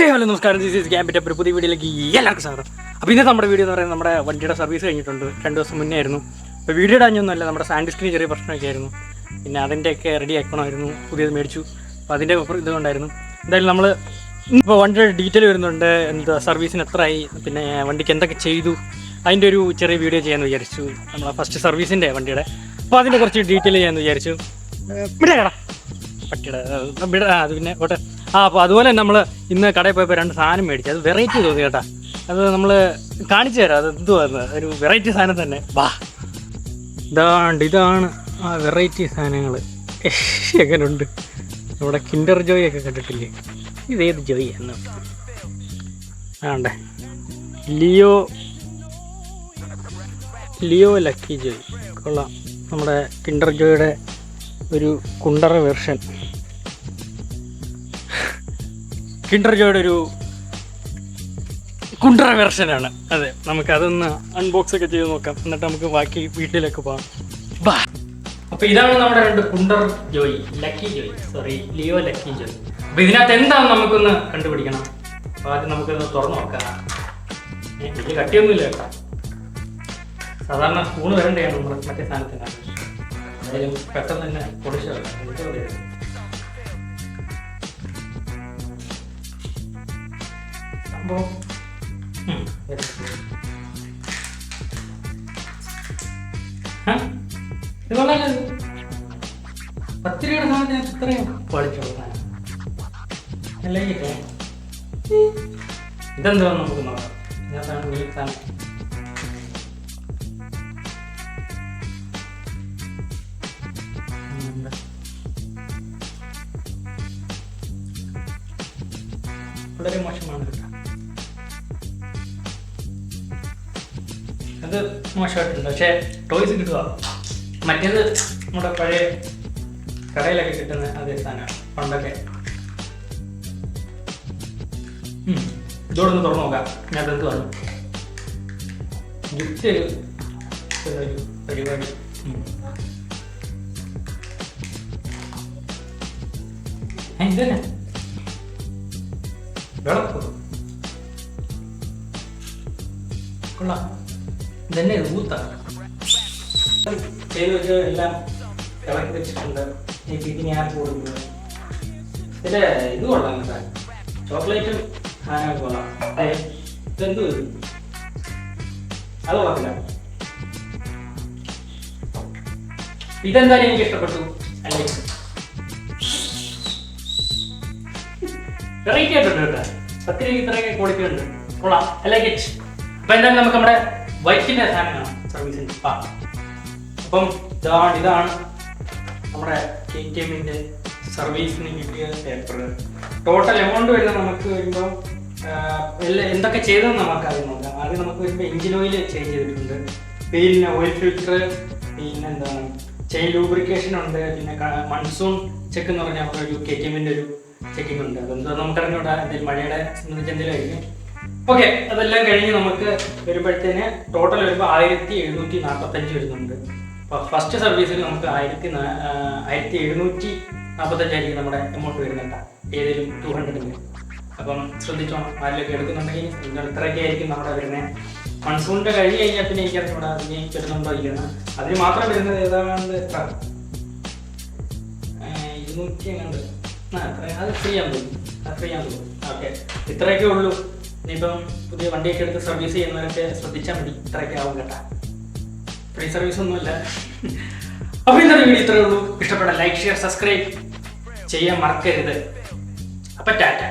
Hello നമസ്കാരം. This is ക്യാമ്പിന്റെ ഒരു പുതിയ വീഡിയോയിലേക്ക് എല്ലാവർക്കും സ്വാഗതം. അപ്പോൾ ഇന്ന് നമ്മുടെ വീഡിയോ എന്ന് പറയുന്നത് നമ്മുടെ വണ്ടിയുടെ സർവീസ് കഴിഞ്ഞിട്ടുണ്ട്. രണ്ട് ദിവസം മുന്നേ ആയിരുന്നു. അപ്പോൾ വീഡിയോ ഇടാഞ്ഞൊന്നുമല്ല നമ്മുടെ സാൻഡ് സ്ക്രീൻ ചെറിയ പ്രശ്നമൊക്കെ ആയിരുന്നു. പിന്നെ അതിന്റെയൊക്കെ റെഡി ആക്കണമായിരുന്നു. പുതിയത് മേടിച്ചു. അപ്പോൾ അതിന്റെ ഇതുകൊണ്ടായിരുന്നു. എന്തായാലും നമ്മൾ ഇപ്പോൾ വണ്ടിയുടെ ഡീറ്റെയിൽ വരുന്നുണ്ട്. എന്താ സർവീസിന് എത്രയായി? പിന്നെ വണ്ടിക്ക് എന്തൊക്കെ ചെയ്തു? അതിന്റെ ഒരു ചെറിയ വീഡിയോ ചെയ്യാമെന്ന് വിചാരിച്ചു. നമ്മളെ ഫസ്റ്റ് സർവീസിന്റെ വണ്ടിയുടെ. അപ്പോൾ അതിന്റെ കുറച്ച് ഡീറ്റെയിൽ ചെയ്യാമെന്ന് വിചാരിച്ചു. ഇവിടെ കേടാ പട്ടിയുടെ അത് പിന്നെ ഓട്ടെ. ആ അപ്പോൾ അതുപോലെ നമ്മൾ ഇന്ന് കടയിൽ പോയപ്പോൾ രണ്ട് സാധനം മേടിച്ചു. അത് വെറൈറ്റി തോന്നി കേട്ടാ. അത് നമ്മൾ കാണിച്ചു തരാം. അത് എന്തുവാന്ന് ഒരു വെറൈറ്റി സാധനം തന്നെ. വാ. ഇതാണ്ട് ഇതാണ് ആ വെറൈറ്റി സാധനങ്ങൾ എങ്ങനെയുണ്ട് നമ്മുടെ കിൻഡർ ജോയ് ഒക്കെ കണ്ടിട്ടില്ലേ? ഇതേത് ജോയ് എന്ന്? ആണ്ടേ. ലിയോ ലിയോ ലക്കി ജോയ് കൊള്ളാം. നമ്മുടെ കിൻഡർ ജോയുടെ ഒരു കുണ്ടറ വെർഷൻ കിൻഡർ ജോയുടെ ഒരു കുണ്ടറ വെർഷനാണ് അതെ നമുക്ക് അതൊന്ന് അൺബോക്സ് ഒക്കെ ചെയ്ത് നോക്കാം. എന്നിട്ട് നമുക്ക് ബാക്കി വീട്ടിലേക്ക് പോകാം. ബാ. അപ്പൊ ഇതാണ് നമ്മുടെ രണ്ട് കുണ്ടർ Joy lucky Joy. Sorry Leo lucky Joy. അപ്പൊ ഇതിനകത്ത് എന്താണ് നമുക്കൊന്ന് കണ്ടുപിടിക്കണം? അപ്പൊ ആദ്യം നമുക്കൊന്ന് തുറന്നു നോക്കാം. വലിയ കട്ടിയൊന്നുമില്ല കേട്ടോ. സാധാരണ സ്പൂണ് വരണ്ടേ നമ്മൾ മറ്റേ സാധനത്തിന് എന്തായാലും പെട്ടെന്ന് തന്നെ പൊടിച്ചു ഇത്. പത്ത് രൂപയുടെ സാധനത്തിന് ഇത്രയും ക്വാളിറ്റി ഉള്ള സാധനം. ഇതെന്താ നമുക്ക് നോക്കാം. ഞാൻ സാധനം. വളരെ മോശമാണ് കേട്ടോ. അത് മോശമായിട്ടുണ്ട്. പക്ഷേ ടോയ്സ് കിട്ടുക. മറ്റേത് നമ്മുടെ പഴയ കടയിലൊക്കെ കിട്ടുന്ന അതേ സാധനമാണ്. പണ്ടൊക്കെ. ഇതോടൊന്ന് തുറന്നു നോക്കാം. ഞാൻ തീർത്ത് പറഞ്ഞു ഗിഫ്റ്റ് ഒരു പരിപാടി. ഇതന്നെ വിളക്ക് കൊള്ളാം. ഇതന്നെ റൂത്താണ് ചെയ്ത് എല്ലാം ഇളക്കി വെച്ചിട്ടുണ്ട് ഇതിന് ഞാൻ കൊടുക്കുന്നത്? ഇതിന്റെ ഇത് കൊള്ളാം സാർ ചോക്ലേറ്റും സാധനം കൊള്ളാം. ഇതെന്തു ഇത്? അത് കൊള്ളത്തില്ല. ഇതെന്തായാലും എനിക്ക് ഇഷ്ടപ്പെട്ടു. അല്ലേ? വെറൈറ്റി ആയിട്ടുണ്ട് കേട്ടോ. പത്ത് രൂപയ്ക്ക് ഇത്രയൊക്കെ ക്വാളിറ്റി ഉണ്ട് കൊള്ളാം അല്ലേ കിറ്റ് അപ്പൊ എന്തായാലും നമുക്ക് നമ്മുടെ ബൈക്കിന്റെ സാധനമാണ് സർവീസിന് ആ. അപ്പം ഇതാണ് ഇതാണ് നമ്മുടെ കെ ടി എമ്മിന്റെ സർവീസിന് കിട്ടിയ പേപ്പർ ടോട്ടൽ എമൗണ്ട് വരുന്ന നമുക്ക് വരുമ്പോൾ എല്ലാം എന്തൊക്കെ ചെയ്തെന്ന് നമുക്ക് ആദ്യം നോക്കാം ആദ്യം നമുക്ക് വരുമ്പോൾ എഞ്ചിൻ ഓയിൽ ചേഞ്ച് ചെയ്തിട്ടുണ്ട്. പിന്നെ ഓയിൽ ഫിൽറ്റർ പിന്നെ എന്താണ്? ചെയിൻ ലൂബ്രിക്കേഷൻ ഉണ്ട്. പിന്നെ മൺസൂൺ ചെക്ക് എന്ന് പറഞ്ഞാൽ ഒരു കെ ടി എമ്മിന്റെ ഒരു ചെക്കിംഗ് ഉണ്ട്. അതെന്താ? നമുക്ക് അറിഞ്ഞൂടാ എന്തെങ്കിലും മഴയുടെ സംബന്ധിച്ച് എന്തെങ്കിലും ആയിരിക്കും. ഓക്കെ അതെല്ലാം കഴിഞ്ഞ് നമുക്ക് വരുമ്പോഴത്തേന് ടോട്ടൽ വരുമ്പോൾ ആയിരത്തി എഴുന്നൂറ്റി നാൽപ്പത്തഞ്ച് വരുന്നുണ്ട് ഫസ്റ്റ് സർവീസിൽ നമുക്ക് ആയിരത്തി ആയിരത്തി എഴുന്നൂറ്റി നാൽപ്പത്തഞ്ചായിരിക്കും നമ്മുടെ എമൗണ്ട് വരുന്നുണ്ട് ഏതെങ്കിലും ടു ഹൺഡ്രഡിന് അപ്പം ശ്രദ്ധിച്ചോണം ആരിലൊക്കെ എടുക്കുന്നുണ്ടെങ്കിൽ ഇത്രയൊക്കെ ആയിരിക്കും നമ്മുടെ വരുന്നത്. മൺസൂണിന്റെ കഴിഞ്ഞ് കഴിഞ്ഞാൽ പിന്നെ എനിക്ക് അറിഞ്ഞൂടാ അതിന് വരുന്നുണ്ടോ ഇല്ലെന്ന് അതിന് മാത്രം വരുന്നത് ഏതാണ്ട് എത്ര? ഇരുന്നൂറ്റി എങ്ങാണ്ട്. അത് ഫ്രീ ആണെന്ന് തോന്നുന്നു. അത് ഫ്രീ ആണെന്ന് തോന്നുന്നു. ഓക്കെ ഇത്രയൊക്കെ ഉള്ളൂ. ഇനിയിപ്പം പുതിയ വണ്ടിയൊക്കെ എടുത്ത് സർവീസ് ചെയ്യുന്നവരൊക്കെ ശ്രദ്ധിച്ചാൽ മതി. ഇത്രയൊക്കെ ആവും കേട്ടാ. ഫ്രീ സർവീസ് ഒന്നുമില്ല. അപ്പോൾ ഇന്നത്തെ വീഡിയോ ഇത്രയേ ഉള്ളൂ. ഇഷ്ടപ്പെട്ട ലൈക്ക് ഷെയർ സബ്സ്ക്രൈബ് ചെയ്യാൻ മറക്കരുത്. അപ്പം ടാറ്റ.